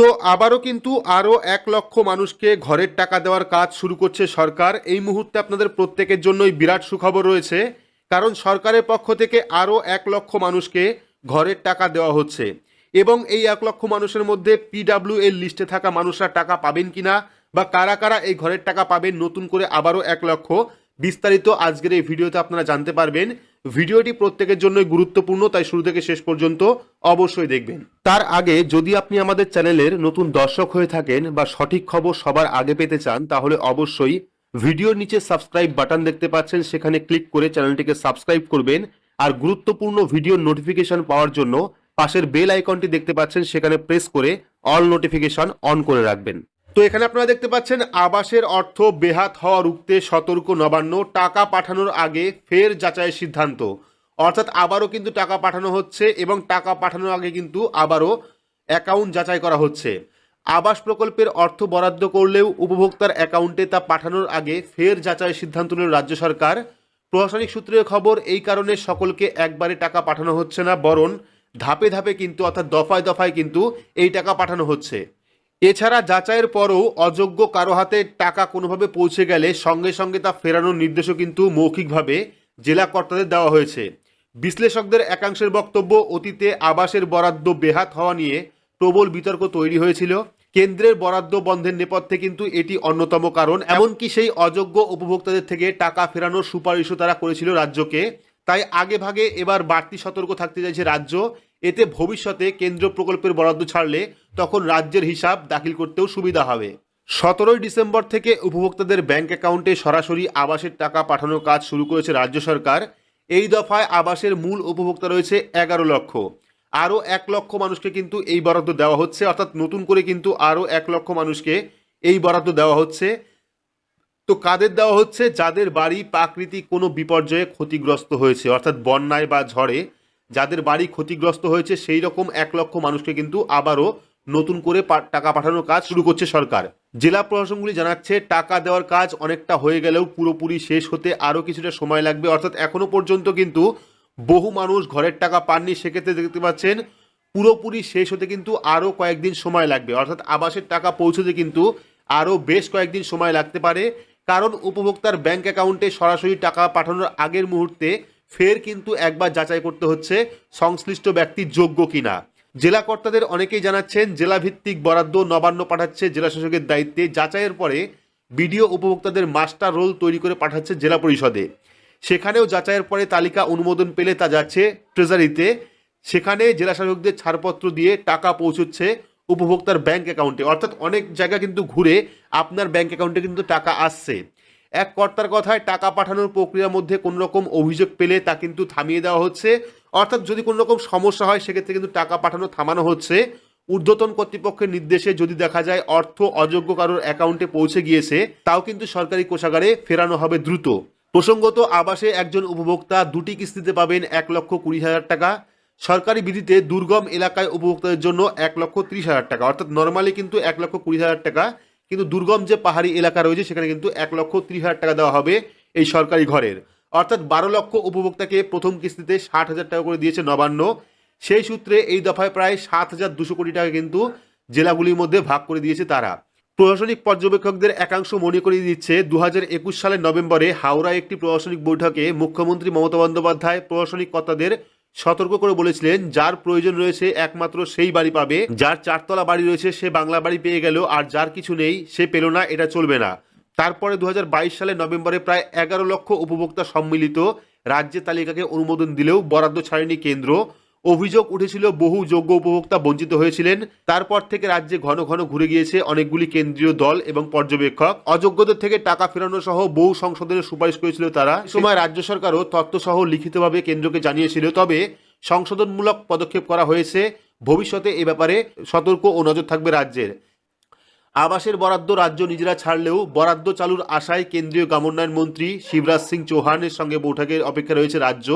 তো আবারও কিন্তু আরও এক লক্ষ মানুষকে ঘরের টাকা দেওয়ার কাজ শুরু করছে সরকার। এই মুহূর্তে আপনাদের প্রত্যেকের জন্যই বিরাট সুখবর রয়েছে, কারণ সরকারের পক্ষ থেকে আরও এক লক্ষ মানুষকে ঘরের টাকা দেওয়া হচ্ছে। এবং এই এক লক্ষ মানুষের মধ্যে পিডাব্লিউ এর লিস্টে থাকা মানুষরা টাকা পাবেন কিনা বা কারা কারা এই ঘরের টাকা পাবেন, নতুন করে আবারও এক লক্ষ। বিস্তারিত আজকের এই ভিডিওতে আপনারা জানতে পারবেন। ভিডিওটি প্রত্যেকের জন্যই গুরুত্বপূর্ণ, তাই শুরু থেকে শেষ পর্যন্ত অবশ্যই দেখবেন। তার আগে যদি আপনি আমাদের চ্যানেলের নতুন দর্শক হয়ে থাকেন বা সঠিক খবর সবার আগে পেতে চান, তাহলে অবশ্যই ভিডিওর নিচে সাবস্ক্রাইব বাটন দেখতে পাচ্ছেন, সেখানে ক্লিক করে চ্যানেলটিকে সাবস্ক্রাইব করবেন। আর গুরুত্বপূর্ণ ভিডিওর নোটিফিকেশন পাওয়ার জন্য পাশের বেল আইকনটি দেখতে পাচ্ছেন, সেখানে প্রেস করে অল নোটিফিকেশন অন করে রাখবেন। তো এখানে আপনারা দেখতে পাচ্ছেন, আবাসের অর্থ বেহাত হওয়া রুখতে সতর্ক নবান্ন, টাকা পাঠানোর আগে ফের যাচাইয়ের সিদ্ধান্ত। অর্থাৎ আবারও কিন্তু টাকা পাঠানো হচ্ছে এবং টাকা পাঠানোর আগে কিন্তু আবারও অ্যাকাউন্ট যাচাই করা হচ্ছে। আবাস প্রকল্পের অর্থ বরাদ্দ করলেও উপভোক্তার অ্যাকাউন্টে তা পাঠানোর আগে ফের যাচাইয়ের সিদ্ধান্ত নিল রাজ্য সরকার। প্রশাসনিক সূত্রের খবর, এই কারণে সকলকে একবারে টাকা পাঠানো হচ্ছে না, বরং ধাপে ধাপে কিন্তু, অর্থাৎ দফায় দফায় কিন্তু এই টাকা পাঠানো হচ্ছে। এছাড়া যাচাইয়ের পরও অযোগ্য কারও হাতে টাকা কোনোভাবে পৌঁছে গেলে সঙ্গে সঙ্গে তা ফেরানোর নির্দেশও কিন্তু মৌখিকভাবে জেলা কর্তাদের দেওয়া হয়েছে। বিশ্লেষকদের একাংশের বক্তব্য, অতীতে আবাসের বরাদ্দ বেহাত হওয়া নিয়ে প্রবল বিতর্ক তৈরি হয়েছিল। কেন্দ্রের বরাদ্দ বন্ধের নেপথ্যে কিন্তু এটি অন্যতম কারণ। এমনকি সেই অযোগ্য উপভোক্তাদের থেকে টাকা ফেরানোর সুপারিশও তারা করেছিল রাজ্যকে। তাই আগে ভাগে এবার বাড়তি সতর্ক থাকতে চাইছে রাজ্য। এতে ভবিষ্যতে কেন্দ্র প্রকল্পের বরাদ্দ ছাড়লে তখন রাজ্যের হিসাব দাখিল করতেও সুবিধা হবে। সতেরোই ডিসেম্বর থেকে উপভোক্তাদের ব্যাংক অ্যাকাউন্টে সরাসরি আবাসের টাকা পাঠানোর কাজ শুরু করেছে রাজ্য সরকার। এই দফায় আবাসের মূল উপভোক্তা রয়েছে এগারো লক্ষ। আরও এক লক্ষ মানুষকে কিন্তু এই বরাদ্দ দেওয়া হচ্ছে, অর্থাৎ নতুন করে কিন্তু আরও এক লক্ষ মানুষকে এই বরাদ্দ দেওয়া হচ্ছে। তো কাদের দেওয়া হচ্ছে? যাদের বাড়ি প্রাকৃতিক কোনো বিপর্যয়ে ক্ষতিগ্রস্ত হয়েছে, অর্থাৎ বন্যায় বা ঝড়ে যাদের বাড়ি ক্ষতিগ্রস্ত হয়েছে সেই রকম এক লক্ষ মানুষকে কিন্তু আবারও নতুন করে টাকা পাঠানোর কাজ শুরু করছে সরকার। জেলা প্রশাসনগুলি জানাচ্ছে, টাকা দেওয়ার কাজ অনেকটা হয়ে গেলেও পুরোপুরি শেষ হতে আরও কিছুটা সময় লাগবে। অর্থাৎ এখনও পর্যন্ত কিন্তু বহু মানুষ ঘরের টাকা পাননি। সেক্ষেত্রে দেখতে পাচ্ছেন, পুরোপুরি শেষ হতে কিন্তু আরও কয়েকদিন সময় লাগবে। অর্থাৎ আবাসের টাকা পৌঁছতে কিন্তু আরও বেশ কয়েকদিন সময় লাগতে পারে। কারণ উপভোক্তার ব্যাংক অ্যাকাউন্টে সরাসরি টাকা পাঠানোর আগের মুহূর্তে ফের কিন্তু একবার যাচাই করতে হচ্ছে সংশ্লিষ্ট ব্যক্তি যোগ্য কিনা। জেলা কর্তাদের অনেকেই জানাচ্ছেন, জেলাভিত্তিক বরাদ্দ নবান্ন পাঠাচ্ছে জেলা শাসকের দায়িত্বে। যাচাইয়ের পরে বিডিও উপভোক্তাদের মাস্টার রোল তৈরি করে পাঠাচ্ছে জেলা পরিষদে। সেখানেও যাচাইয়ের পরে তালিকা অনুমোদন পেলে তা যাচ্ছে ট্রেজারিতে। সেখানে জেলা শাসকদের ছাড়পত্র দিয়ে টাকা পৌঁছচ্ছে উপভোক্তার ব্যাংক অ্যাকাউন্টে। অর্থাৎ অনেক জায়গা কিন্তু ঘুরে আপনার ব্যাংক অ্যাকাউন্টে কিন্তু টাকা আসছে। এক কর্তার কথায় টাকা পাঠানোর প্রক্রিয়ার মধ্যে কোনো রকম অভিযোগ পেলে তা কিন্তু থামিয়ে দেওয়া হচ্ছে। অর্থাৎ যদি কোনো রকম সমস্যা হয়, সেক্ষেত্রে কিন্তু টাকা পাঠানো থামানো হচ্ছে। ঊর্ধ্বতন কর্তৃপক্ষের নির্দেশে যদি দেখা যায় অর্থ অযোগ্য কারোর অ্যাকাউন্টে পৌঁছে গিয়েছে, তাও কিন্তু সরকারি কোষাগারে ফেরানো হবে দ্রুত। প্রসঙ্গত, আবাসে একজন উপভোক্তা দুটি কিস্তিতে পাবেন এক লক্ষ কুড়ি হাজার টাকা। সরকারি বিধিতে দুর্গম এলাকায় উপভোক্তাদের জন্য এক লক্ষ ত্রিশ হাজার টাকা। অর্থাৎ নর্মালি কিন্তু এক লক্ষ কুড়ি হাজার টাকা। কিন্তু দুর্গম যে পাহাড়ি এলাকা রয়েছে, সেখানে কিন্তু এক লক্ষ ত্রিশ হাজার টাকা দেওয়া হবে এই সরকারি ঘরের। অর্থাৎ বারো লক্ষ উপভোক্তাকে প্রথম কিস্তিতে ষাট হাজার টাকা করে দিয়েছে নবান্ন। সেই সূত্রে এই দফায় প্রায় সাত হাজার দুশো কোটি টাকা কিন্তু জেলাগুলির মধ্যে ভাগ করে দিয়েছে তারা। প্রশাসনিক পর্যবেক্ষকদের একাংশ মনে করিয়ে দিচ্ছে দু হাজার একুশ সালের নভেম্বরে হাওড়ায় একটি প্রশাসনিক বৈঠকে মুখ্যমন্ত্রী মমতা বন্দ্যোপাধ্যায় প্রশাসনিক কর্তাদের সতর্ক করে বলেছিলেন, যার প্রয়োজন রয়েছে একমাত্র সেই বাড়ি পাবে, যার চারতলা বাড়ি রয়েছে সে বাংলা বাড়ি পেয়ে গেল, আর যার কিছু নেই সে পেল না, এটা চলবে না। তারপরে দু হাজার বাইশ সালে নভেম্বরে প্রায় এগারো লক্ষ উপভোক্তা সম্মিলিত রাজ্যের তালিকাকে অনুমোদন দিলেও বরাদ্দ ছাড়েনি কেন্দ্র। অভিযোগ উঠেছিল, বহু যোগ্য উপভোক্তা বঞ্চিত হয়েছিলেন। তারপর থেকে রাজ্যে ঘন ঘন ঘুরে গিয়েছে অনেকগুলি কেন্দ্রীয় দল এবং পর্যবেক্ষক। অযোগ্যদের থেকে টাকা ফেরানো সহ বহু সংশোধনের সুপারিশ করেছিল তারা। সময় রাজ্য সরকারও তথ্যসহ লিখিতভাবে কেন্দ্রকে জানিয়েছিল, তবে সংশোধনমূলক পদক্ষেপ করা হয়েছে। ভবিষ্যতে এ ব্যাপারে সতর্ক ও নজর থাকবে রাজ্যের। আবাসের বরাদ্দ রাজ্য নিজেরা ছাড়লেও বরাদ্দ চালুর আশায় কেন্দ্রীয় গ্রামোন্নয়ন মন্ত্রী শিবরাজ সিং চৌহানের সঙ্গে বৈঠকের অপেক্ষা রয়েছে রাজ্য।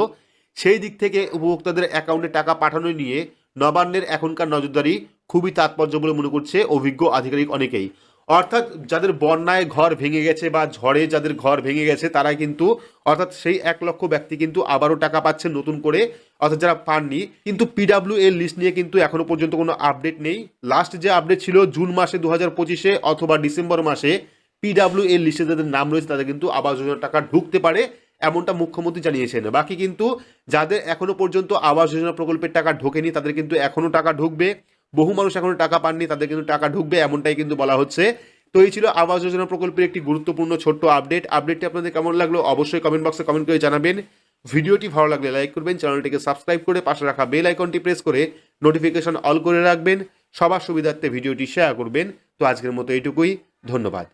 সেই দিক থেকে উপভোক্তাদের অ্যাকাউন্টে টাকা পাঠানো নিয়ে নবান্নের এখনকার নজরদারি খুবই তাৎপর্য বলে মনে করছে অভিজ্ঞ আধিকারিক অনেকেই। অর্থাৎ যাদের বন্যায় ঘর ভেঙে গেছে বা ঝড়ে যাদের ঘর ভেঙে গেছে তারা কিন্তু, অর্থাৎ সেই এক লক্ষ ব্যক্তি কিন্তু আবারও টাকা পাচ্ছেন নতুন করে, অর্থাৎ যারা পাননি। কিন্তু পিডাব্লিউ এর লিস্ট নিয়ে কিন্তু এখনও পর্যন্ত কোনো আপডেট নেই। লাস্ট যে আপডেট ছিল জুন মাসে দু হাজার পঁচিশে অথবা ডিসেম্বর মাসে পিডাব্লিউ এর লিস্টে যাদের নাম রয়েছে, তাদের কিন্তু আবাস যোজনা টাকা ঢুকতে পারে। এমনটা মুখ্যমন্ত্রী জানিয়েছেন। বাকি কিন্তু যাদের এখনও পর্যন্ত আবাস যোজনা প্রকল্পের টাকা ঢোকেনি, তাদের কিন্তু এখনও টাকা ঢুকবে। বহু মানুষ এখনও টাকা পাননি, তাদের কিন্তু টাকা ঢুকবে, এমনটাই কিন্তু বলা হচ্ছে। তো এই ছিল আবাস যোজনা প্রকল্পের একটি গুরুত্বপূর্ণ ছোট্ট আপডেট। আপডেটটি আপনাদের কেমন লাগল অবশ্যই কমেন্ট বক্সে কমেন্ট করে জানাবেন। ভিডিওটি ভালো লাগলে লাইক করবেন, চ্যানেলটিকে সাবস্ক্রাইব করে পাশে রাখা বেল আইকনটি প্রেস করে নোটিফিকেশন অল করে রাখবেন। সবার সুবিধার্থে ভিডিওটি শেয়ার করবেন। তো আজকের মতো এইটুকুই, ধন্যবাদ।